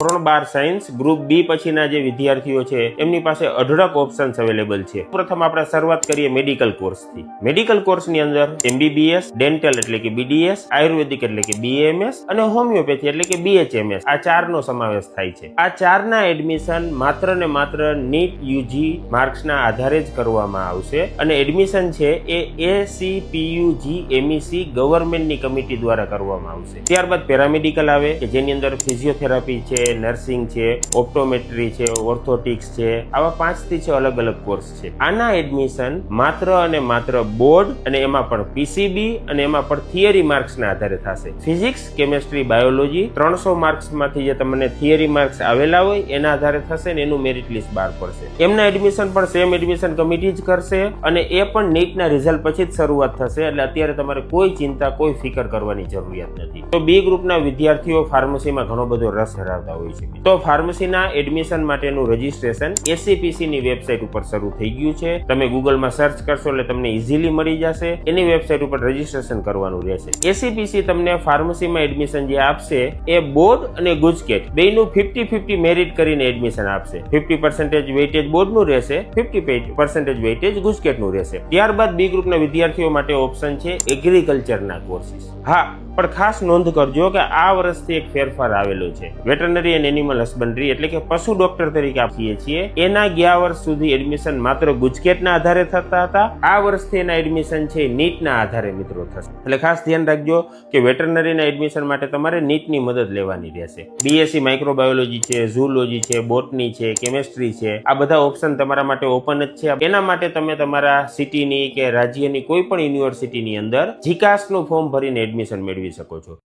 ધોરણ બાર science, group B પછીના જે વિદ્યાર્થીઓ છે, એમની પાસે અઢળક ઓપ્શન્સ અવેલેબલ છે. પ્રથમ આપણે શરૂઆત કરીએ મેડિકલ કોર્સથી. મેડિકલ કોર્સની અંદર એમબીબીએસ, ડેન્ટલ એટલે કે બીડીએસ, આયુર્વેદિક એટલે કે બીએમએસ અને હોમિયોપેથી એટલે કે બીએચએમએસ. આ ચારનો સમાવેશ થાય છે. આ ચારના એડમિશન માત્ર ને માત્ર નીટ, યુજી, માર્ક્સના આધારે જ કરવામાં આવશે અને એડમિશન છે એ એસીપીયુજી એમઈસી ગવર્મેન્ટની કમિટી દ્વારા કરવામાં આવશે. ત્યારબાદ પેરામેડિકલ આવે કે જેની અંદર ફિઝિયોથેરાપી છે નર્સિંગ છે ઓપ્ટોમેટ્રી છે ઓર્થોટિક્સ છે, આવા પાંચથી છ અલગ અલગ કોર્સ છે. આના એડમિશન માત્ર અને માત્ર બોર્ડ અને એમાં પણ પીસીબી અને એમાં પણ થિયરી માર્ક્સના આધારે થશે. ફિઝિક્સ કેમેસ્ટ્રી બાયોલોજી ત્રણસો માર્ક્સમાંથી જે તમને થિયરી માર્ક્સ આવેલા હોય, એના આધારે થશે ને એનું મેરિટ લિસ્ટ બહાર પડશે. એમના એડમિશન પણ સેમ એડમિશન કમિટી જ કરશે અને એ પણ નીટના રિઝલ્ટ પછી જ શરૂઆત થશે, એટલે અત્યારે તમારે કોઈ ચિંતા, કોઈ ફિકર કરવાની જરૂરિયાત નથી. તો બી ગ્રુપના વિદ્યાર્થીઓ ફાર્મસીમાં ઘણો બધો રસ ધરાવતા હોય છે. તો ફાર્મસીના એડમિશન માટેનું રજિસ્ટ્રેશન એસીપીસી ની વેબસાઇટ ઉપર શરૂ થઈ ગયું છે. તમે ગૂગલમાં સર્ચ કરશો એટલે તમને ઇઝીલી મળી જશે. એની વેબસાઇટ ઉપર રજીસ્ટ્રેશન કરવાનું રહેશે. એસીપીસી તમને ફાર્મસીમાં એડમિશન જે આપશે એ બોર્ડ અને ગુજકેટ બેનું ફિફ્ટી ફિફ્ટી મેરિટ કરીને એડમિશન આપશે. ફિફ્ટી પર્સન્ટેજ વેઇટેજ બોર્ડનું રહેશે, ફિફ્ટી પર્સન્ટેજ વેઇટેજ ગુજકેટનું રહેશે. ત્યારબાદ બી ગ્રુપના વિદ્યાર્થીઓ માટે ઓપ્શન છે એગ્રીકલ્ચરના કોર્સિસ. હા પણ ખાસ નોંધ કરજો કે આ વર્ષથી એક ફેરફાર આવેલો છે. વેટરનરી એન્ડ એનિમલ હસબન્ડરી એટલે કે પશુ ડોક્ટર તરીકે આપીએ છીએ. એના ગયા વર્ષ સુધી એડમિશન માત્ર ગુજકેટના આધારે થતા હતા. આ વર્ષથી એના એડમિશન છે નીટના આધારે મિત્રો થશે. એટલે ખાસ ધ્યાન રાખજો કે વેટરનરીના એડમિશન માટે તમારે નીટની મદદ લેવાની રહેશે. બીએસસી માઇક્રોબાયોલોજી છે ઝૂલોજી છે બોટની છે કેમેસ્ટ્રી છે. આ બધા ઓપ્શન તમારા માટે ઓપન જ છે. એના માટે તમે તમારા સિટીની કે રાજ્યની કોઈ પણ યુનિવર્સિટીની અંદર જીકાસનું ફોર્મ ભરીને એડમિશન મેળવી શકો છો.